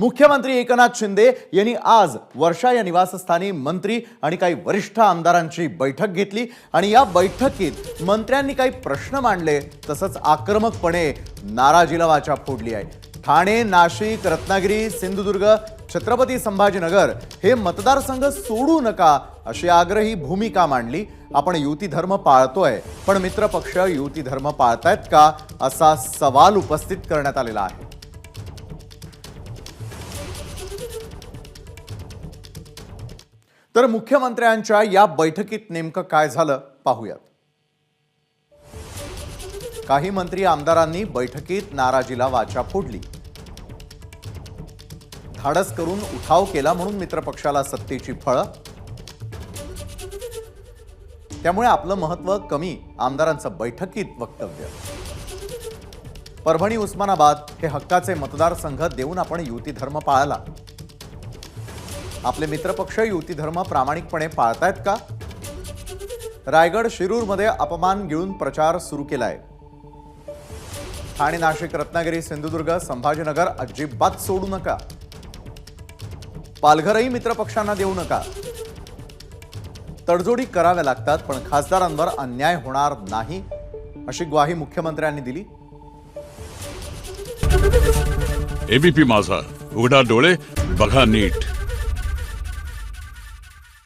मुख्यमंत्री एकनाथ शिंदे यांनी आज वर्षा या निवासस्थानी मंत्री आणि काही वरिष्ठ आमदारांची बैठक घेतली आणि या बैठकीत मंत्र्यांनी काही प्रश्न मांडले तसंच आक्रमकपणे नाराजीला वाचा फोडली आहे. ठाणे नाशिक रत्नागिरी सिंधुदुर्ग छत्रपती संभाजीनगर हे मतदारसंघ सोडू नका अशी आग्रही भूमिका मांडली. आपण युती धर्म पाळतोय पण मित्रपक्ष युती धर्म पाळतायत का असा सवाल उपस्थित करण्यात आलेला आहे. तर मुख्यमंत्र्यांच्या या बैठकीत नेमकं काय झालं पाहूयात. काही मंत्री आमदारांनी बैठकीत नाराजीला वाचा फोडली. धाडस करून उठाव केला म्हणून मित्रपक्षाला सत्तेची फळं. त्यामुळे आपलं महत्त्व कमी आमदारांचं बैठकीत वक्तव्य. परभणी उस्मानाबाद हे हक्काचे मतदारसंघ देऊन आपण युती धर्म पाळला. आपले मित्रपक्ष युती धर्म प्रामाणिकपणे पाळतायत का? रायगड शिरूरमध्ये अपमान गिळून प्रचार सुरू केलाय. ठाणे नाशिक रत्नागिरी सिंधुदुर्ग संभाजीनगर अजिबात सोडू नका. पालघरही मित्रपक्षांना देऊ नका. तडजोडी कराव्या लागतात पण खासदारांवर अन्याय होणार नाही अशी ग्वाही मुख्यमंत्र्यांनी दिली. एबीपी माझा. उघडा डोळे बघा नीट.